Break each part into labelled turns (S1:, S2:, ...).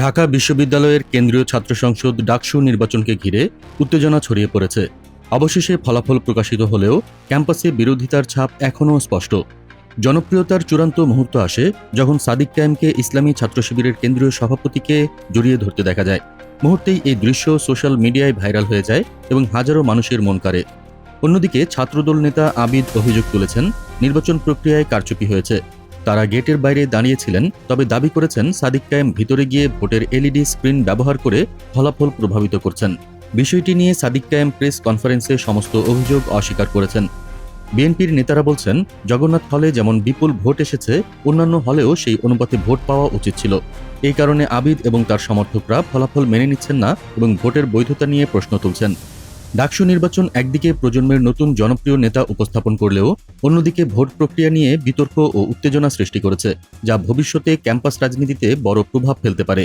S1: ঢাকা বিশ্ববিদ্যালয়ের কেন্দ্রীয় ছাত্র সংসদ ডাকসু নির্বাচনকে ঘিরে উত্তেজনা ছড়িয়ে পড়েছে। অবশেষে ফলাফল প্রকাশিত হলেও ক্যাম্পাসে বিরোধিতার ছাপ এখনও স্পষ্ট। জনপ্রিয়তার চূড়ান্ত মুহূর্ত আসে যখন সাদিক ক্যাম্পকে ইসলামী ছাত্র শিবিরের কেন্দ্রীয় সভাপতিকে জড়িয়ে ধরতে দেখা যায়। মুহূর্তেই এই দৃশ্য সোশ্যাল মিডিয়ায় ভাইরাল হয়ে যায় এবং হাজারো মানুষের মন কাড়ে। অন্যদিকে ছাত্রদল নেতা আবিদ অভিযোগ তুলেছেন, নির্বাচন প্রক্রিয়ায় কারচুপি হয়েছে। তারা গেটের বাইরে দাঁড়িয়েছিলেন, তবে দাবি করেছেন সাদিক কায়েম ভিতরে গিয়ে ভোটের এলইডি স্ক্রিন ব্যবহার করে ফলাফল প্রভাবিত করছেন। বিষয়টি নিয়ে সাদিক কায়েম প্রেস কনফারেন্সে সমস্ত অভিযোগ অস্বীকার করেছেন। বিএনপির নেতারা বলছেন, জগন্নাথ হলে যেমন বিপুল ভোট এসেছে, অন্যান্য হলেও সেই অনুপাতে ভোট পাওয়া উচিত ছিল। এই কারণে আবিদ এবং তার সমর্থকরা ফলাফল মেনে নিচ্ছেন না এবং ভোটের বৈধতা নিয়ে প্রশ্ন তুলছেন। ডাকসু নির্বাচন একদিকে প্রজন্মের নতুন জনপ্রিয় নেতা উপস্থাপন করলেও অন্যদিকে ভোট প্রক্রিয়া নিয়ে বিতর্ক ও উত্তেজনা সৃষ্টি করেছে, যা ভবিষ্যতে ক্যাম্পাস রাজনীতিতে বড় প্রভাব ফেলতে পারে।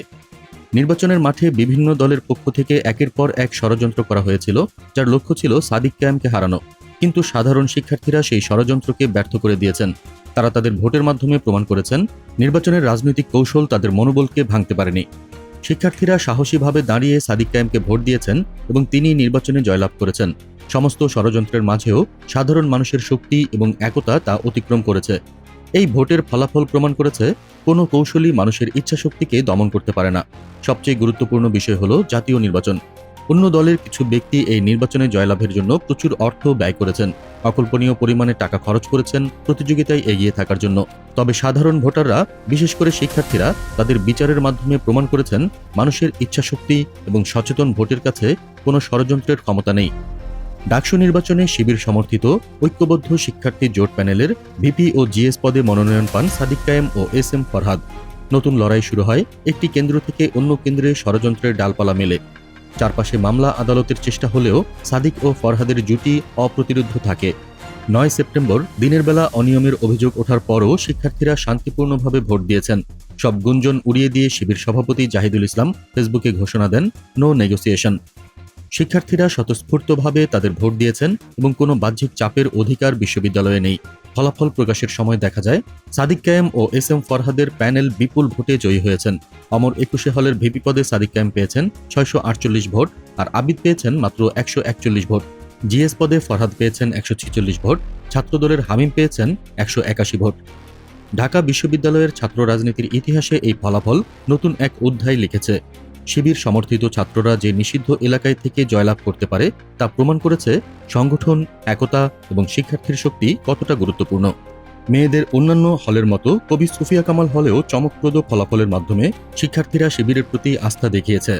S1: নির্বাচনের মাঠে বিভিন্ন দলের পক্ষ থেকে একের পর এক ষড়যন্ত্র করা হয়েছিল, যার লক্ষ্য ছিল সাদিক ক্যাম্পকে হারানো। কিন্তু সাধারণ শিক্ষার্থীরা সেই ষড়যন্ত্রকে ব্যর্থ করে দিয়েছেন। তারা তাদের ভোটের মাধ্যমে প্রমাণ করেছেন, নির্বাচনের রাজনৈতিক কৌশল তাদের মনোবলকে ভাঙতে পারেনি। শিক্ষার্থীরা সাহসীভাবে দাঁড়িয়ে সাদিক কায়েমকে ভোট দিয়েছেন এবং তিনি নির্বাচনে জয়লাভ করেছেন। সমস্ত ষড়যন্ত্রের মাঝেও সাধারণ মানুষের শক্তি এবং একতা তা অতিক্রম করেছে। এই ভোটের ফলাফল প্রমাণ করেছে কোনো কৌশলী মানুষের ইচ্ছাশক্তিকে দমন করতে পারে না। সবচেয়ে গুরুত্বপূর্ণ বিষয় হল জাতীয় নির্বাচন। অন্য দলের কিছু ব্যক্তি এই নির্বাচনে জয়লাভের জন্য প্রচুর অর্থ ব্যয় করেছেন। অকল্পনীয় পরিমাণে টাকা খরচ করেছেন, প্রতিযোগিতায় এগিয়ে থাকার জন্য। তবে সাধারণ ভোটাররা, বিশেষ করে শিক্ষার্থীরা, তাদের বিচারের মাধ্যমে প্রমাণ করেছেন, মানুষের ইচ্ছাশক্তি এবং সচেতন ভোটের কাছে কোনো ষড়যন্ত্রের ক্ষমতা নেই। ডাকসু নির্বাচনে শিবির সমর্থিত ঐক্যবদ্ধ শিক্ষার্থী জোট প্যানেলের ভিপি ও জিএস পদে মনোনয়ন পান সাদিক কায়েম ও এস এম ফরহাদ। নতুন লড়াই শুরু হয়, একটি কেন্দ্র থেকে অন্য কেন্দ্রে ষড়যন্ত্রের ডালপালা মেলে। চারপাশে মামলা আদালতের চেষ্টা হলেও সাদিক ও ফরহাদের জুটি অপ্রতিরোধ্য থাকে। নয় সেপ্টেম্বর দিনের বেলা অনিয়মের অভিযোগ ওঠার পরও শিক্ষার্থীরা শান্তিপূর্ণভাবে ভোট দিয়েছেন। সব গুঞ্জন উড়িয়ে দিয়ে শিবির সভাপতি জাহিদুল ইসলাম ফেসবুকে ঘোষণা দেন, নো নেগোসিয়েশন। শিক্ষার্থীরা স্বতঃস্ফূর্তভাবে তাদের ভোট দিয়েছেন এবং কোনো বাহ্যিক চাপের অধিকার বিশ্ববিদ্যালয়ে নেই। ফলাফল প্রকাশের সময় দেখা যায়, সাদিক কায়েম ও এস এম ফরহাদের প্যানেল বিপুল ভোটে জয়ী হয়েছেন। অমর একুশে হলের ভিপি পদে সাদিক কায়েম পেয়েছেন ছয়শো আটচল্লিশ ভোট আর আবিদ পেয়েছেন মাত্র একশো একচল্লিশ ভোট। জিএস পদে ফরহাদ পেয়েছেন একশো ছিচল্লিশ ভোট, ছাত্রদলের হামিম পেয়েছেন একশো একাশি ভোট। ঢাকা বিশ্ববিদ্যালয়ের ছাত্র রাজনীতির ইতিহাসে এই ফলাফল নতুন এক অধ্যায় লিখেছে। শিবির সমর্থিত ছাত্ররা যে নিষিদ্ধ এলাকায় থেকে জয়লাভ করতে পারে তা প্রমাণ করেছে সংগঠন, একতা এবং শিক্ষার্থীর শক্তি কতটা গুরুত্বপূর্ণ। মেয়েদের অন্যান্য হলের মতো কবি সুফিয়া কামাল হলেও চমকপ্রদ ফলাফলের মাধ্যমে শিক্ষার্থীরা শিবিরের প্রতি আস্থা দেখিয়েছে।